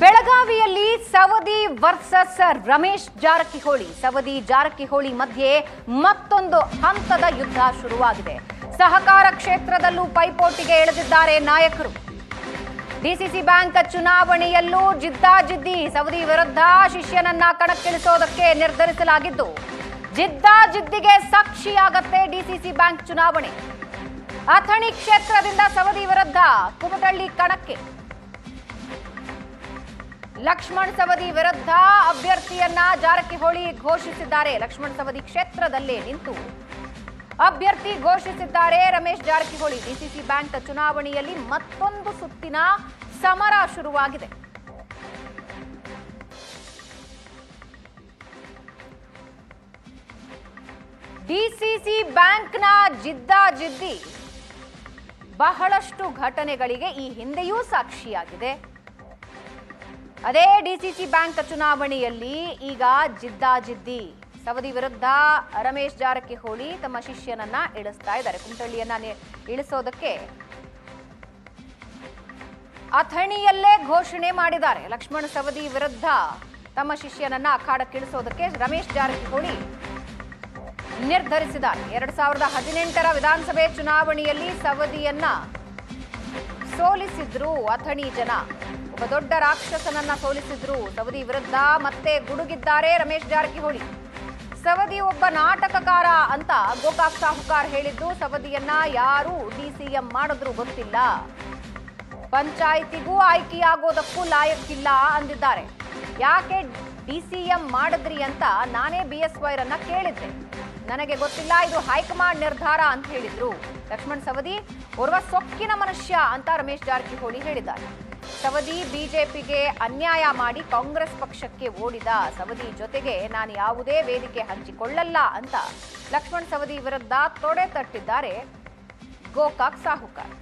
ಬೆಳಗಾವಿಯಲ್ಲಿ ಸವದಿ ವರ್ಸಸ್ ರಮೇಶ್ ಜಾರಕಿಹೊಳಿ. ಸವದಿ ಜಾರಕಿಹೊಳಿ ಮಧ್ಯೆ ಮತ್ತೊಂದು ಹಂತದ ಯುದ್ಧ ಶುರುವಾಗಿದೆ. ಸಹಕಾರ ಕ್ಷೇತ್ರದಲ್ಲೂ ಪೈಪೋಟಿಗೆ ಎಳೆದಿದ್ದಾರೆ ನಾಯಕರು. ಡಿಸಿಸಿ ಬ್ಯಾಂಕ್ ಚುನಾವಣೆಯಲ್ಲೂ ಜಿದ್ದಾಜಿದ್ದಿ. ಸವದಿ ವಿರುದ್ಧ ಶಿಷ್ಯನನ್ನ ಕಣಕ್ಕಿಳಿಸೋದಕ್ಕೆ ನಿರ್ಧರಿಸಲಾಗಿದ್ದು, ಜಿದ್ದಾಜಿದ್ದಿಗೆ ಸಾಕ್ಷಿಯಾಗತ್ತೆ ಡಿಸಿಸಿ ಬ್ಯಾಂಕ್ ಚುನಾವಣೆ. ಅಥಣಿ ಕ್ಷೇತ್ರದಿಂದ ಸವದಿ ವಿರುದ್ಧ ಕುಮಟಳ್ಳಿ ಕಣಕ್ಕೆ. ಲಕ್ಷ್ಮಣ್ ಸವದಿ ವಿರುದ್ಧ ಅಭ್ಯರ್ಥಿಯನ್ನ ಜಾರಕಿಹೊಳಿ ಘೋಷಿಸಿದ್ದಾರೆ. ಲಕ್ಷ್ಮಣ್ ಸವದಿ ಕ್ಷೇತ್ರದಲ್ಲೇ ನಿಂತು ಅಭ್ಯರ್ಥಿ ಘೋಷಿಸಿದ್ದಾರೆ. ರಮೇಶ್ ಜಾರಕಿಹೊಳಿ ಡಿಸಿಸಿ ಬ್ಯಾಂಕ್ ಚುನಾವಣೆಯಲ್ಲಿ ಮತ್ತೊಂದು ಸುತ್ತಿನ ಸಮರ ಶುರುವಾಗಿದೆ. ಡಿಸಿಸಿ ಬ್ಯಾಂಕ್ನ ಜಿದ್ದಾಜಿದ್ದಿ ಬಹಳಷ್ಟು ಘಟನೆಗಳಿಗೆ ಈ ಹಿಂದೆಯೂ ಸಾಕ್ಷಿಯಾಗಿದೆ. ಅದೇ ಡಿಸಿಸಿ ಬ್ಯಾಂಕ್ ಚುನಾವಣೆಯಲ್ಲಿ ಈಗ ಜಿದ್ದಾಜಿದ್ದಿ ಸವದಿ ವಿರುದ್ಧ ರಮೇಶ್ ಜಾರಕಿಹೊಳಿ ತಮ್ಮ ಶಿಷ್ಯನನ್ನ ಇಳಿಸ್ತಾ ಇದ್ದಾರೆ. ಕುಮಟಳ್ಳಿಯನ್ನ ನಿ- ಇಳಿಸೋದಕ್ಕೆ ಅಥಣಿಯಲ್ಲೇ ಘೋಷಣೆ ಮಾಡಿದ್ದಾರೆ. ಲಕ್ಷ್ಮಣ ಸವದಿ ವಿರುದ್ಧ ತಮ್ಮ ಶಿಷ್ಯನನ್ನ ಅಖಾಡಕ್ಕಿಳಿಸೋದಕ್ಕೆ ರಮೇಶ್ ಜಾರಕಿಹೊಳಿ ನಿರ್ಧರಿಸಿದ್ದಾರೆ. ಎರಡ್ ಸಾವಿರದ ಹದಿನೆಂಟರ ವಿಧಾನಸಭೆ ಚುನಾವಣೆಯಲ್ಲಿ ಸವದಿಯನ್ನ ಸೋಲಿಸಿದ್ರು ಅಥಣಿ ಜನ. ದೊಡ್ಡ ರಾಕ್ಷಸನನ್ನ ಸೋಲಿಸಿದ್ರು. ಸವದಿ ವಿರುದ್ಧ ಮತ್ತೆ ಗುಡುಗಿದ್ದಾರೆ ರಮೇಶ್ ಜಾರಕಿಹೊಳಿ. ಸವದಿ ಒಬ್ಬ ನಾಟಕಕಾರ ಅಂತ ಗೋಕಾಕ್ ಸಾಹುಕಾರ್ ಹೇಳಿದ್ದು, ಸವದಿಯನ್ನ ಯಾರು ಡಿಸಿಎಂ ಮಾಡಿದ್ರು ಗೊತ್ತಿಲ್ಲ. ಪಂಚಾಯಿತಿಗೂ ಆಯ್ಕೆಯಾಗೋದಕ್ಕೂ ಲಾಯಕ್ಕಿಲ್ಲ ಅಂದಿದ್ದಾರೆ. ಯಾಕೆ ಡಿಸಿಎಂ ಮಾಡಿದ್ರಿ ಅಂತ ನಾನೇ ಬಿ ಎಸ್ ವೈರನ್ನ ಕೇಳಿದ್ದೆ. ನನಗೆ ಗೊತ್ತಿಲ್ಲ, ಇದು ಹೈಕಮಾಂಡ್ ನಿರ್ಧಾರ ಅಂತ ಹೇಳಿದ್ರು. ಲಕ್ಷ್ಮಣ್ ಸವದಿ, ಓರ್ವ ಸೊಕ್ಕಿನ ಮನುಷ್ಯ ಅಂತ ರಮೇಶ್ ಜಾರಕಿಹೊಳಿ ಹೇಳಿದ್ದಾರೆ. ಸವದಿ ಬಿಜೆಪಿಗೆ ಅನ್ಯಾಯ ಮಾಡಿ ಕಾಂಗ್ರೆಸ್ ಪಕ್ಷಕ್ಕೆ ಓಡಿದ ಸವದಿ ಜೊತೆಗೆ ನಾನು ಯಾವುದೇ ವೇದಿಕೆ ಹಂಚಿಕೊಳ್ಳಲ್ಲ ಅಂತ ಲಕ್ಷ್ಮಣ್ ಸವದಿ ವಿರುದ್ಧ ತೊಡೆ ತಟ್ಟಿದ್ದಾರೆ ಗೋಕಾಕ್ ಸಾಹುಕಾರ್.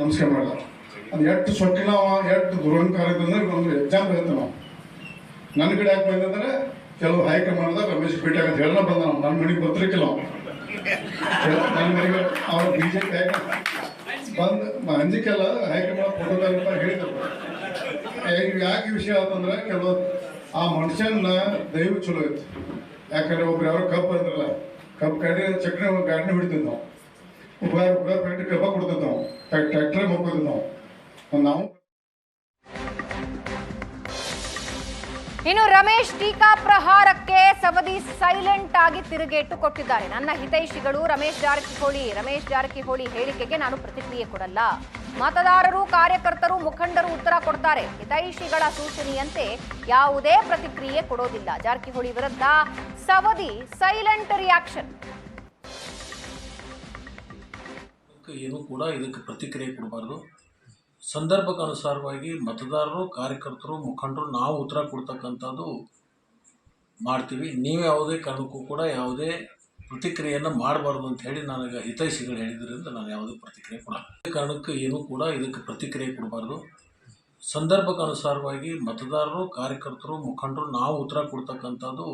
ನಮಸ್ಕಾರ ಮಾಡಲ್ಲ. ಅದು ಎಷ್ಟು ನನ್ನ ಕಡೆ ಯಾಕೆ ಬಂದಂದ್ರೆ ಕೆಲವು ಹೈಕಮಾಂಡ್ ರಮೇಶ್ ಪೇಟೆ ಅಂತ ಹೇಳ ಬಂದ ನಾವು. ನನ್ನ ಮನೆಗೆ ಬರ್ತಿರ್ಕಿಲ್ಲ ಅವ ನನ್ನ ಮನೆಗೆ ಅವ್ರು ಬಿ ಜೆ ಪಿ ಬಂದು ಅಂಜಿಕೆಲ್ಲ ಹೈಕಮಾಂಡ್ ಫೋಟೋದಾಗ ಅಂತ ಹೇಳಿದ್ರು. ಯಾಕೆ ವಿಷಯ ಅಂತಂದ್ರೆ ಕೆಲವು ಆ ಮನುಷ್ಯನ ದೈವ ಚಲೋ ಇತ್ತು. ಯಾಕಂದ್ರೆ ಒಬ್ರು ಯಾರೋ ಕಪ್ ಅಂದ್ರಲ್ಲ ಕಪ್ ಕಡೆ ಚಕ್ರ ಗಾಡಿನ ಹಿಡಿತಿದ್ವಿ ನಾವು. ಉಗಾರ ಉಪಯೋಗ ಫ್ಯಾಕ್ಟ್ರಿ ಕಬ್ಬ ಕೊಡ್ತಿದ್ ನಾವು. ಟ್ರ್ಯಾಕ್ಟರ್ ಹೋಗ್ತಿದ್ವಿ ನಾವು. ನಾವು ಇನ್ನು ರಮೇಶ್ ಟೀಕಾ ಪ್ರಹಾರಕ್ಕೆ ಸವದಿ ಸೈಲೆಂಟ್ ಆಗಿ ತಿರುಗೇಟು ಕೊಟ್ಟಿದ್ದಾರೆ. ನನ್ನ ಹಿತೈಷಿಗಳು ರಮೇಶ್ ಜಾರಕಿಹೊಳಿ ರಮೇಶ್ ಜಾರಕಿಹೊಳಿ ಹೇಳಿಕೆಗೆ ನಾನು ಪ್ರತಿಕ್ರಿಯೆ ಕೊಡಲ್ಲ. ಮತದಾರರು, ಕಾರ್ಯಕರ್ತರು, ಮುಖಂಡರು ಉತ್ತರ ಕೊಡ್ತಾರೆ. ಹಿತೈಷಿಗಳ ಸೂಚನೆಯಂತೆ ಯಾವುದೇ ಪ್ರತಿಕ್ರಿಯೆ ಕೊಡೋದಿಲ್ಲ. ಜಾರಕಿಹೊಳಿ ವಿರುದ್ಧ ಸವದಿ ಸೈಲೆಂಟ್ ರಿಯಾಕ್ಷನ್ ಏನು ಕೂಡ ಇದಕ್ಕೆ ಪ್ರತಿಕ್ರಿಯೆ ಕೊಡಬಾರ್ದು. ಸಂದರ್ಭಕ್ಕನುಸಾರವಾಗಿ ಮತದಾರರು, ಕಾರ್ಯಕರ್ತರು, ಮುಖಂಡರು ನಾವು ಉತ್ತರ ಕೊಡ್ತಕ್ಕಂಥದ್ದು ಮಾಡ್ತೀವಿ. ನೀವು ಯಾವುದೇ ಕಾರಣಕ್ಕೂ ಕೂಡ ಯಾವುದೇ ಪ್ರತಿಕ್ರಿಯೆಯನ್ನು ಮಾಡಬಾರ್ದು ಅಂತ ಹೇಳಿ ನನಗೆ ಹಿತೈಷಿಗಳು ಹೇಳಿದ್ರಿಂದ ನಾನು ಯಾವುದೇ ಪ್ರತಿಕ್ರಿಯೆ ಕೊಡಲ್ಲ. ಯಾವುದೇ ಕಾರಣಕ್ಕೆ ಏನೂ ಕೂಡ ಇದಕ್ಕೆ ಪ್ರತಿಕ್ರಿಯೆ ಕೊಡಬಾರ್ದು. ಸಂದರ್ಭಕ್ಕನುಸಾರವಾಗಿ ಮತದಾರರು, ಕಾರ್ಯಕರ್ತರು, ಮುಖಂಡರು ನಾವು ಉತ್ತರ ಕೊಡ್ತಕ್ಕಂಥದ್ದು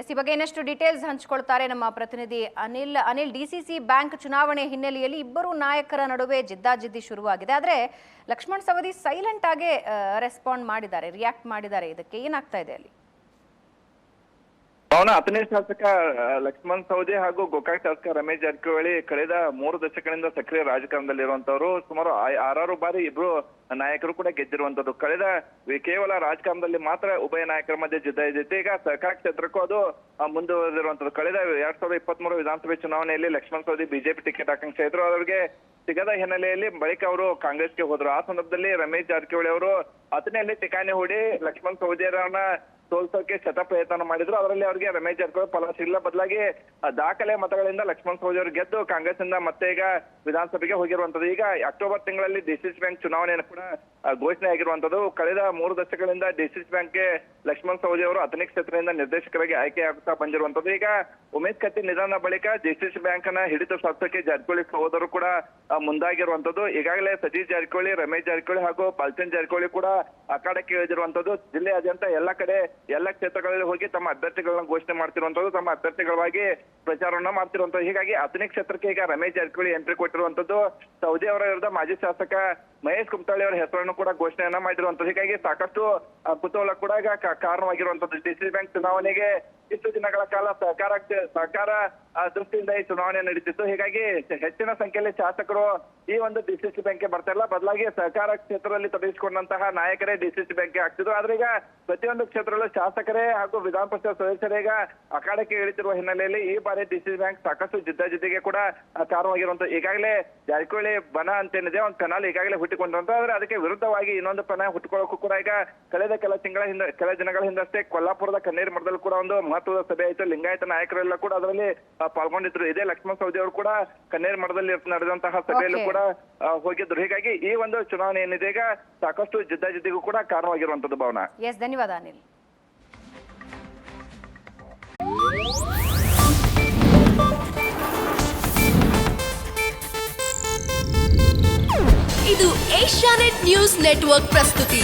ಎಸ್, ಈ ಬಗ್ಗೆ ಇನ್ನಷ್ಟು ಡೀಟೇಲ್ಸ್ ಹಂಚಿಕೊಳ್ತಾರೆ ನಮ್ಮ ಪ್ರತಿನಿಧಿ ಅನಿಲ್. ಅನಿಲ್ ಡಿಸಿಸಿ ಬ್ಯಾಂಕ್ ಚುನಾವಣೆ ಹಿನ್ನೆಲೆಯಲ್ಲಿ ಇಬ್ಬರು ನಾಯಕರ ನಡುವೆ ಜಿದ್ದಾಜಿದ್ದಿ ಶುರುವಾಗಿದೆ. ಆದರೆ ಲಕ್ಷ್ಮಣ್ ಸವದಿ ಸೈಲೆಂಟ್ ಆಗಿ ರೆಸ್ಪಾಂಡ್ ಮಾಡಿದ್ದಾರೆ ರಿಯಾಕ್ಟ್ ಮಾಡಿದ್ದಾರೆ. ಇದಕ್ಕೆ ಏನಾಗ್ತಾ ಇದೆ ಅಲ್ಲಿ? ಅವನ ಹತ್ತನೇ ಶಾಸಕ ಲಕ್ಷ್ಮಣ್ ಸವದಿ ಹಾಗೂ ಗೋಕಾಕ್ ಶಾಸಕ ರಮೇಶ್ ಜಾರಕಿಹೊಳಿ ಕಳೆದ ಮೂರು ದಶಕಗಳಿಂದ ಸಕ್ರಿಯ ರಾಜಕಾರಣದಲ್ಲಿರುವಂತವರು ಸುಮಾರು ಆರಾರು ಬಾರಿ ಇಬ್ರು ನಾಯಕರು ಕೂಡ ಗೆದ್ದಿರುವಂತದ್ದು. ಕಳೆದ ಕೇವಲ ರಾಜಕಾರಣದಲ್ಲಿ ಮಾತ್ರ ಉಭಯ ನಾಯಕರ ಮಧ್ಯೆ ಜಿದ್ದ ಇದ್ದಿತ್ತು. ಈಗ ಸಹಕಾರ ಕ್ಷೇತ್ರಕ್ಕೂ ಅದು ಮುಂದುವರೆದಿರುವಂತದ್ದು. ಕಳೆದ ಎರಡ್ ಸಾವಿರದ ಇಪ್ಪತ್ತ್ ಮೂರು ವಿಧಾನಸಭೆ ಚುನಾವಣೆಯಲ್ಲಿ ಲಕ್ಷ್ಮಣ್ ಸವದಿ ಬಿಜೆಪಿ ಟಿಕೆಟ್ ಆಕಾಂಕ್ಷೆ ಇದ್ರು ಅವರಿಗೆ ಸಿಗದ ಹಿನ್ನೆಲೆಯಲ್ಲಿ ಬಳಿಕ ಅವರು ಕಾಂಗ್ರೆಸ್ಗೆ ಹೋದ್ರು. ಆ ಸಂದರ್ಭದಲ್ಲಿ ರಮೇಶ್ ಜಾರಕಿಹೊಳಿ ಅವರು ಹತ್ತನೆಯಲ್ಲಿ ಠಿಕಾಣಿ ಹೂಡಿ ಲಕ್ಷ್ಮಣ್ ಸವದಿಯರನ್ನ ಸೋಲ್ಸೋಕೆ ಶತ ಪ್ರಯತ್ನ ಮಾಡಿದ್ರು. ಅದರಲ್ಲಿ ಅವರಿಗೆ ರಮೇಶ್ ಜಾರಕಿಹೊಳಿ ಫಲ ಸಿಗಲ್ಲ ಬದಲಾಗಿ ದಾಖಲೆ ಮತಗಳಿಂದ ಲಕ್ಷ್ಮಣ್ ಸವದಿ ಅವರು ಗೆದ್ದು ಕಾಂಗ್ರೆಸ್ ಇಂದ ಮತ್ತೆ ಈಗ ವಿಧಾನಸಭೆಗೆ ಹೋಗಿರುವಂತದ್ದು. ಈಗ ಅಕ್ಟೋಬರ್ ತಿಂಗಳಲ್ಲಿ ಡಿಸಿಸಿ ಬ್ಯಾಂಕ್ ಚುನಾವಣೆಯನ್ನು ಕೂಡ ಆ, ಘೋಷಣೆ ಆಗಿರುವಂತದ್ದು ಕಳೆದ ಮೂರು ದಶಕಗಳಿಂದ ಡಿಸಿಸಿ ಬ್ಯಾಂಕ್ಗೆ ಲಕ್ಷ್ಮಣ್ ಸವದಿ ಅವರು ಅಥನಿಕ್ ಕ್ಷೇತ್ರದಿಂದ ನಿರ್ದೇಶಕರಾಗಿ ಆಯ್ಕೆ ಆಗ್ತಾ ಬಂದಿರುವಂತದ್ದು ಈಗ ಉಮೇಶ್ ಕತ್ತಿ ನಿಧನ ಬಳಿಕ ಡಿಸಿಸಿ ಬ್ಯಾಂಕ್ನ ಹಿಡಿತ ಸ್ವಾರ್ಥಕ್ಕೆ ಜಾರಕಿಹೊಳಿ ಸಹೋದರರು ಕೂಡ ಮುಂದಾಗಿರುವಂತದ್ದು ಈಗಾಗಲೇ ಸತೀಶ್ ಜಾರಕಿಹೊಳಿ, ರಮೇಶ್ ಜಾರಕಿಹೊಳಿ ಹಾಗೂ ಪಾಲ್ಚನ್ ಜಾರಕಿಹೊಳಿ ಕೂಡ ಅಖಾಡಕ್ಕೆ ಇಳಿದಿರುವಂತದ್ದು ಜಿಲ್ಲೆಯಾದ್ಯಂತ ಎಲ್ಲ ಕಡೆ, ಎಲ್ಲ ಕ್ಷೇತ್ರಗಳಲ್ಲಿ ಹೋಗಿ ತಮ್ಮ ಅಭ್ಯರ್ಥಿಗಳನ್ನ ಘೋಷಣೆ ಮಾಡ್ತಿರುವಂತದ್ದು ತಮ್ಮ ಅಭ್ಯರ್ಥಿಗಳಾಗಿ ಪ್ರಚಾರವನ್ನ ಮಾಡ್ತಿರುವಂತದ್ದು ಹೀಗಾಗಿ ಅಥನಿಕ್ ಕ್ಷೇತ್ರಕ್ಕೆ ಈಗ ರಮೇಶ್ ಜಾರಕಿಹೊಳಿ ಎಂಟ್ರಿ ಕೊಟ್ಟಿರುವಂತದ್ದು ಸೌದಿ ಅವರ ವಿರುದ್ಧ ಮಾಜಿ ಶಾಸಕ ಮಹೇಶ್ ಕುಮಟಳ್ಳಿ ಅವರ ಹೆಸರನ್ನು ಕೂಡ ಘೋಷಣೆಯನ್ನ ಮಾಡಿರುವಂತದ್ದು. ಹೀಗಾಗಿ ಸಾಕಷ್ಟು ಕುತೂಹಲ ಕೂಡ ಈಗ ಕಾರಣವಾಗಿರುವಂತದ್ದು. ಡಿಸಿಸಿ ಬ್ಯಾಂಕ್ ಚುನಾವಣೆಗೆ ಇಷ್ಟು ದಿನಗಳ ಕಾಲ ಸಹಕಾರ ಸಹಕಾರ ದೃಷ್ಟಿಯಿಂದ ಈ ಚುನಾವಣೆ ನಡೀತಿತ್ತು. ಹೀಗಾಗಿ ಹೆಚ್ಚಿನ ಸಂಖ್ಯೆಯಲ್ಲಿ ಶಾಸಕರು ಈ ಒಂದು ಡಿಸಿಸಿ ಬ್ಯಾಂಕ್ಗೆ ಬರ್ತಾ ಇಲ್ಲ. ಬದಲಾಗಿ ಸಹಕಾರ ಕ್ಷೇತ್ರದಲ್ಲಿ ತೊಡಗಿಸಿಕೊಂಡಂತಹ ನಾಯಕರೇ ಡಿಸಿಸಿ ಬ್ಯಾಂಕ್ಗೆ ಆಗ್ತಿದ್ರು. ಆದ್ರೆ ಈಗ ಪ್ರತಿಯೊಂದು ಕ್ಷೇತ್ರದಲ್ಲೂ ಶಾಸಕರೇ ಹಾಗೂ ವಿಧಾನ ಪರಿಷತ್ ಸದಸ್ಯರೇ ಈಗ ಅಖಾಡಕ್ಕೆ ಇಳಿತಿರುವ ಹಿನ್ನೆಲೆಯಲ್ಲಿ ಈ ಬಾರಿ ಡಿಸಿಸಿ ಬ್ಯಾಂಕ್ ಸಾಕಷ್ಟು ಜಿದ್ದಾಜಿದ್ದಿಗೆ ಕೂಡ ಕಾರಣವಾಗಿರುವಂತ ಈಗಾಗಲೇ ಜಾರಕಿಹೊಳಿ ಬನ ಅಂತೇನಿದೆ, ಒಂದು ಕನಾಲ್ ಈಗಾಗಲೇ ಹುಟ್ಟಿಕೊಂಡಿರುವಂತ ಆದ್ರೆ ಅದಕ್ಕೆ ವಿರುದ್ಧವಾಗಿ ಇನ್ನೊಂದು ಪನ ಹುಟ್ಟುಕೊಳ್ಳೋಕ್ಕೂ ಕೂಡ ಈಗ ಕಳೆದ ಕೆಲ ತಿಂಗಳ ಹಿಂದೆ ಕೆಲ ದಿನಗಳ ಹಿಂದಷ್ಟೇ ಕೊಲ್ಲಾಪುರದ ಕಣ್ಣೀರ್ ಮಠದಲ್ಲಿ ಕೂಡ ಒಂದು ಮಹತ್ವದ ಸಭೆ ಆಯ್ತು ಲಿಂಗಾಯತ ನಾಯಕರೆಲ್ಲ ಕೂಡ ಅದರಲ್ಲಿ ಪಾಲ್ಗೊಂಡಿದ್ರು. ಇದೇ ಲಕ್ಷ್ಮಣ ಸವದಿ ಅವರು ಕೂಡ ಕನ್ನೇರ್ ಮಠದಲ್ಲಿ ನಡೆದಂತಹ ಸಭೆಯಲ್ಲೂ ಕೂಡ ಹೋಗಿದ್ರು. ಹೀಗಾಗಿ ಈ ಒಂದು ಚುನಾವಣೆ ಏನಿದೆ ಈಗ ಸಾಕಷ್ಟು ಜಿದ್ದಾಜಿದ್ದಿಗೂ ಕೂಡ ಕಾರಣವಾಗಿರುವಂತದ್ದು ಭಾವನಾ. ಎಸ್ ಧನ್ಯವಾದ ಅನಿಲ್. ಇದು ಏಷ್ಯಾನೆಟ್ ನ್ಯೂಸ್ ನೆಟ್ವರ್ಕ್ ಪ್ರಸ್ತುತಿ.